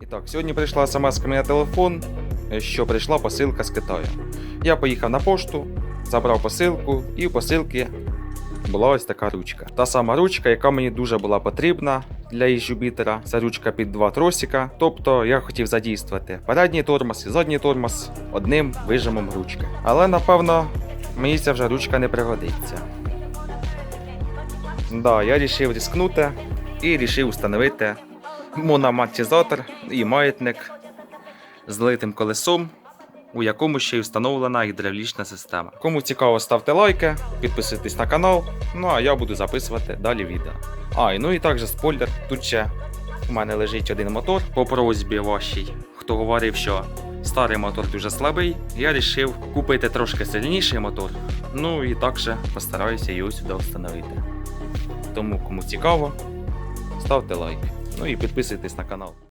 І так, сьогодні прийшла смс на телефон, що прийшла посилка з Китаю. Я поїхав на пошту, забрав посилку, і в посилки була ось така ручка. Та сама ручка, яка мені дуже була потрібна для її Юпітера. Це ручка під два тросика. Тобто я хотів задійствувати передній тормоз і задній тормоз одним вижимом ручки. Але напевно мені ця вже ручка не пригодиться. Да, я вирішив рискнути і вирішив встановити мономатизатор і маятник з литим колесом, у якому ще й встановлена гідравлічна система. Кому цікаво, ставте лайки, підписуйтесь на канал, ну а я буду записувати далі відео. А, і ну і також спойлер, тут ще у мене лежить один мотор по просьбі вашій, хто говорив, що старий мотор дуже слабий, я вирішив купити трошки сильніший мотор. Ну і також постараюся його сюди встановити. Тому кому цікаво, ставте лайк. Ну і підписуйтесь на канал.